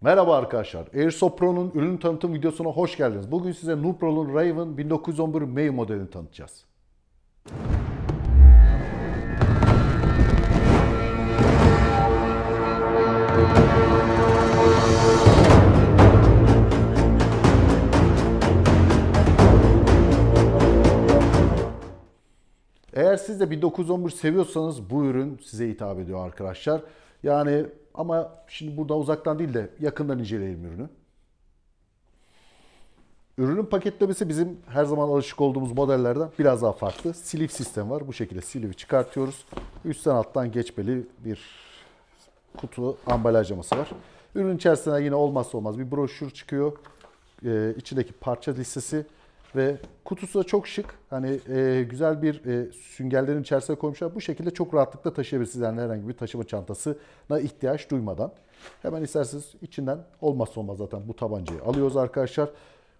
Merhaba arkadaşlar. Airsoft Pro'nun ürün tanıtım videosuna hoş geldiniz. Bugün size Nuprol'un Raven 1911 May modelini tanıtacağız. Eğer siz de 1911 seviyorsanız bu ürün size hitap ediyor arkadaşlar. Yani ama şimdi burada uzaktan değil de yakından inceleyelim ürünü. Ürünün paketlemesi bizim her zaman alışık olduğumuz modellerden biraz daha farklı. Sleeve sistem var. Bu şekilde sleeve'i çıkartıyoruz. Üstten alttan geçmeli bir kutu ambalajlaması var. Ürün içerisinde yine olmazsa olmaz bir broşür çıkıyor. Ee, içindeki parça listesi ve kutusu da çok şık. Hani e, güzel bir e, süngerlerin içerisine koymuşlar. Bu şekilde çok rahatlıkla taşıyabilirsiniz. Yani herhangi bir taşıma çantasına ihtiyaç duymadan. Hemen isterseniz içinden olmazsa olmaz zaten bu tabancayı alıyoruz arkadaşlar.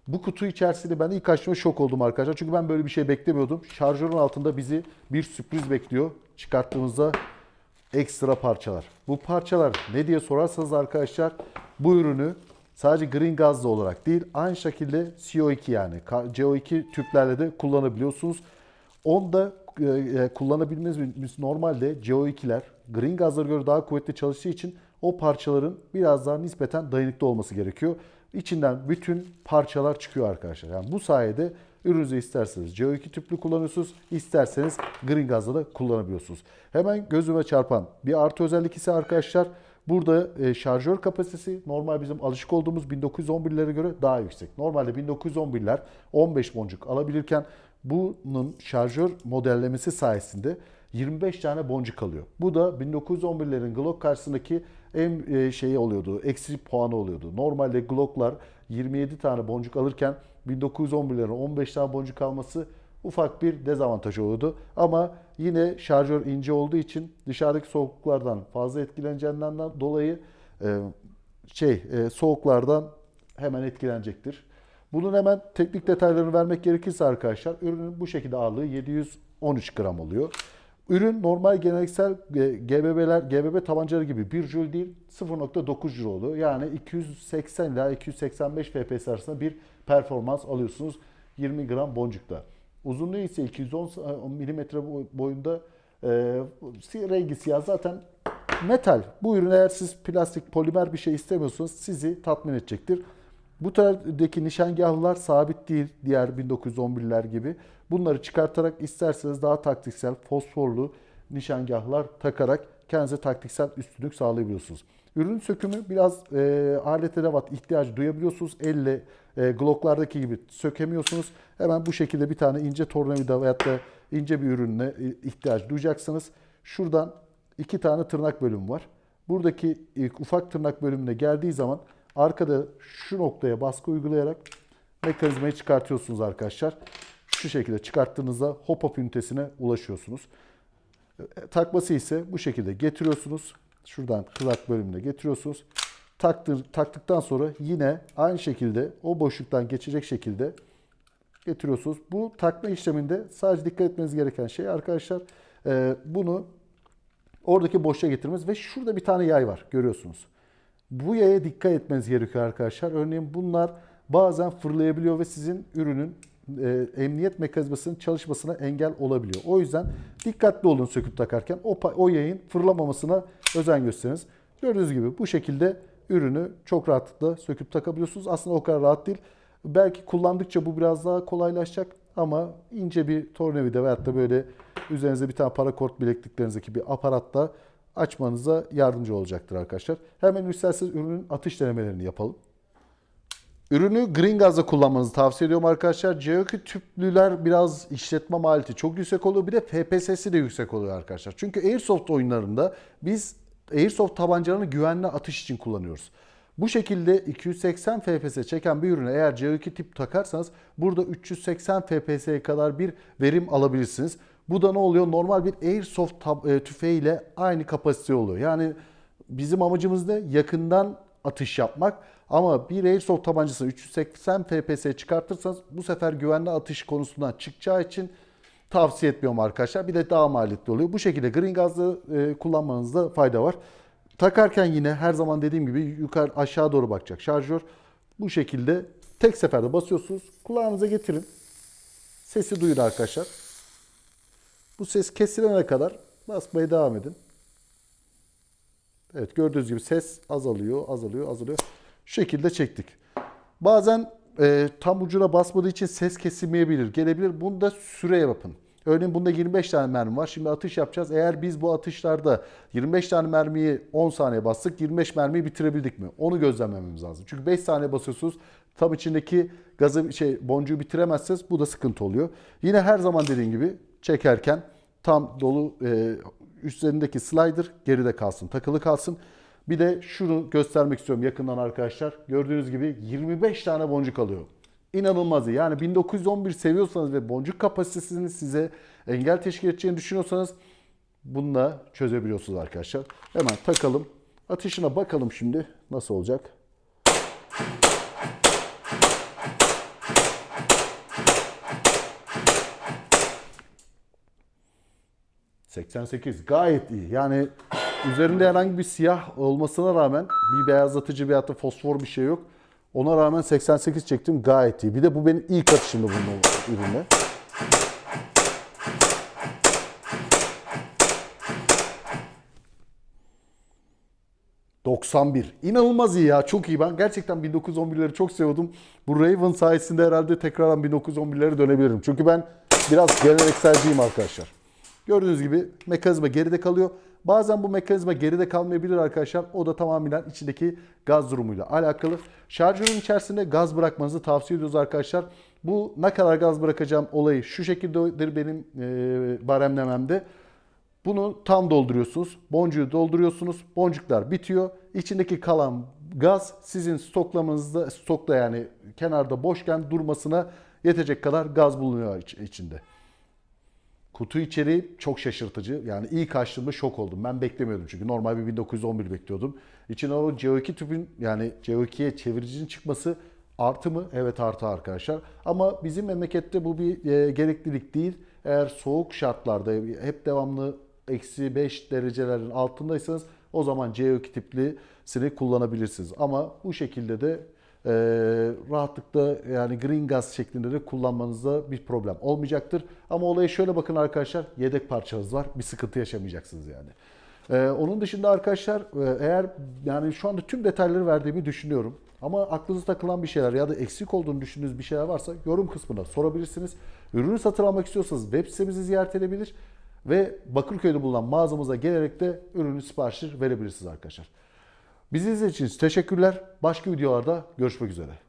Bu kutu içerisinde ben ilk açtığımda şok oldum arkadaşlar. Çünkü ben böyle bir şey beklemiyordum. Şarjörün altında bizi bir sürpriz bekliyor. Çıkarttığımızda ekstra parçalar. Bu parçalar ne diye sorarsanız arkadaşlar bu ürünü sadece green gazlı olarak değil aynı şekilde CO2 yani CO2 tüplerle de kullanabiliyorsunuz. Onda e, e, kullanabilmemiz normalde CO2'ler green gazlara göre daha kuvvetli çalıştığı için o parçaların biraz daha nispeten dayanıklı olması gerekiyor. İçinden bütün parçalar çıkıyor arkadaşlar. Yani bu sayede ürününüzü isterseniz CO2 tüplü kullanıyorsunuz, isterseniz green gazla da kullanabiliyorsunuz. Hemen gözüme çarpan bir artı özellik ise arkadaşlar burada e, şarjör kapasitesi normal bizim alışık olduğumuz 1911'lere göre daha yüksek. Normalde 1911'ler 15 boncuk alabilirken bunun şarjör modellemesi sayesinde 25 tane boncuk alıyor. Bu da 1911'lerin Glock karşısındaki en e, şeyi oluyordu, eksi puanı oluyordu. Normalde Glock'lar 27 tane boncuk alırken 1911'lerin 15 tane boncuk alması ufak bir dezavantaj oluyordu. Ama yine şarjör ince olduğu için dışarıdaki soğukluklardan fazla etkileneceğinden dolayı e, şey e, soğuklardan hemen etkilenecektir. Bunun hemen teknik detaylarını vermek gerekirse arkadaşlar ürünün bu şekilde ağırlığı 713 gram oluyor. Ürün normal geleneksel e, GBB'ler, GBB tabancaları gibi 1 joule değil 0.9 joule oluyor. Yani 280 ila 285 FPS arasında bir performans alıyorsunuz 20 gram boncukta. Uzunluğu ise 210 mm boyunda e, rengi siyah zaten metal. Bu ürün eğer siz plastik, polimer bir şey istemiyorsanız sizi tatmin edecektir. Bu taraftaki nişangahlar sabit değil diğer 1911'ler gibi. Bunları çıkartarak isterseniz daha taktiksel, fosforlu nişangahlar takarak kendinize taktiksel üstünlük sağlayabiliyorsunuz. Ürün sökümü biraz e, alet edevat ihtiyacı duyabiliyorsunuz. Elle e, Glock'lardaki gibi sökemiyorsunuz. Hemen bu şekilde bir tane ince tornavida veyahut da ince bir ürünle e, ihtiyaç duyacaksınız. Şuradan iki tane tırnak bölümü var. Buradaki ilk ufak tırnak bölümüne geldiği zaman arkada şu noktaya baskı uygulayarak mekanizmayı çıkartıyorsunuz arkadaşlar. Şu şekilde çıkarttığınızda hop hop ünitesine ulaşıyorsunuz. E, Takması ise bu şekilde getiriyorsunuz. Şuradan kızak bölümüne getiriyorsunuz. Taktır, taktıktan sonra yine aynı şekilde o boşluktan geçecek şekilde getiriyorsunuz. Bu takma işleminde sadece dikkat etmeniz gereken şey arkadaşlar e, bunu oradaki boşluğa getirmeniz ve şurada bir tane yay var görüyorsunuz. Bu yaya dikkat etmeniz gerekiyor arkadaşlar. Örneğin bunlar bazen fırlayabiliyor ve sizin ürünün e, emniyet mekanizmasının çalışmasına engel olabiliyor. O yüzden dikkatli olun söküp takarken o, o yayın fırlamamasına özen gösteriniz. Gördüğünüz gibi bu şekilde ürünü çok rahatlıkla söküp takabiliyorsunuz. Aslında o kadar rahat değil. Belki kullandıkça bu biraz daha kolaylaşacak ama ince bir tornavida veyahut da böyle üzerinize bir tane parakort bilekliklerinizdeki bir aparatla açmanıza yardımcı olacaktır arkadaşlar. Hemen isterseniz ürünün atış denemelerini yapalım. Ürünü green gazla kullanmanızı tavsiye ediyorum arkadaşlar. CO2 tüplüler biraz işletme maliyeti çok yüksek oluyor. Bir de FPS'si de yüksek oluyor arkadaşlar. Çünkü Airsoft oyunlarında biz Airsoft tabancalarını güvenli atış için kullanıyoruz. Bu şekilde 280 FPS çeken bir ürüne eğer CO2 tip takarsanız burada 380 FPS'ye kadar bir verim alabilirsiniz. Bu da ne oluyor? Normal bir Airsoft tüfeğiyle aynı kapasite oluyor. Yani bizim amacımız ne? Yakından atış yapmak. Ama bir Airsoft tabancasını 380 FPS çıkartırsanız bu sefer güvenli atış konusundan çıkacağı için tavsiye etmiyorum arkadaşlar. Bir de daha maliyetli oluyor. Bu şekilde green gazlı e, kullanmanızda fayda var. Takarken yine her zaman dediğim gibi yukarı aşağı doğru bakacak şarjör. Bu şekilde tek seferde basıyorsunuz. Kulağınıza getirin. Sesi duyun arkadaşlar. Bu ses kesilene kadar basmaya devam edin. Evet gördüğünüz gibi ses azalıyor, azalıyor, azalıyor. Şu şekilde çektik. Bazen e, tam ucuna basmadığı için ses kesilmeyebilir, gelebilir. Bunu da süre yapın. Örneğin bunda 25 tane mermi var. Şimdi atış yapacağız. Eğer biz bu atışlarda 25 tane mermiyi 10 saniye bastık, 25 mermiyi bitirebildik mi? Onu gözlemlememiz lazım. Çünkü 5 saniye basıyorsunuz. Tam içindeki gazı şey boncuğu bitiremezseniz bu da sıkıntı oluyor. Yine her zaman dediğim gibi çekerken tam dolu e, üstlerindeki slider geride kalsın, takılı kalsın. Bir de şunu göstermek istiyorum yakından arkadaşlar. Gördüğünüz gibi 25 tane boncuk alıyor. İnanılmaz iyi. Yani 1911 seviyorsanız ve boncuk kapasitesinin size engel teşkil edeceğini düşünüyorsanız bununla çözebiliyorsunuz arkadaşlar. Hemen takalım. Atışına bakalım şimdi nasıl olacak. ...88 gayet iyi. Yani üzerinde herhangi bir siyah olmasına rağmen... ...bir beyazlatıcı veyahut da fosfor bir şey yok. Ona rağmen 88 çektim gayet iyi. Bir de bu benim ilk atışımdı bunun ürüne. ...91. İnanılmaz iyi ya. Çok iyi. Ben gerçekten 1911'leri çok seviyordum. Bu Raven sayesinde herhalde tekrardan 1911'lere dönebilirim. Çünkü ben biraz gelenekselciyim arkadaşlar. Gördüğünüz gibi mekanizma geride kalıyor. Bazen bu mekanizma geride kalmayabilir arkadaşlar. O da tamamen içindeki gaz durumuyla alakalı. Şarjörün içerisinde gaz bırakmanızı tavsiye ediyoruz arkadaşlar. Bu ne kadar gaz bırakacağım olayı şu şekildedir benim e, baremlememde. Bunu tam dolduruyorsunuz. Boncuğu dolduruyorsunuz. Boncuklar bitiyor. İçindeki kalan gaz sizin stoklamanızda stokta yani kenarda boşken durmasına yetecek kadar gaz bulunuyor iç- içinde. Kutu içeriği çok şaşırtıcı. Yani ilk açtığımda şok oldum. Ben beklemiyordum çünkü normal bir 1911 bekliyordum. İçine o CO2 tüpün yani CO2'ye çeviricinin çıkması artı mı? Evet artı arkadaşlar. Ama bizim memlekette bu bir e, gereklilik değil. Eğer soğuk şartlarda hep devamlı eksi 5 derecelerin altındaysanız o zaman CO2 tiplisini kullanabilirsiniz. Ama bu şekilde de e, rahatlıkla yani green gas şeklinde de kullanmanızda bir problem olmayacaktır. Ama olaya şöyle bakın arkadaşlar yedek parçanız var bir sıkıntı yaşamayacaksınız yani. E, onun dışında arkadaşlar e, eğer yani şu anda tüm detayları verdiğimi düşünüyorum. Ama aklınıza takılan bir şeyler ya da eksik olduğunu düşündüğünüz bir şeyler varsa yorum kısmına sorabilirsiniz. Ürünü satın almak istiyorsanız web sitemizi ziyaret edebilir ve Bakırköy'de bulunan mağazamıza gelerek de ürünü siparişi verebilirsiniz arkadaşlar. Bizi izlediğiniz için teşekkürler. Başka videolarda görüşmek üzere.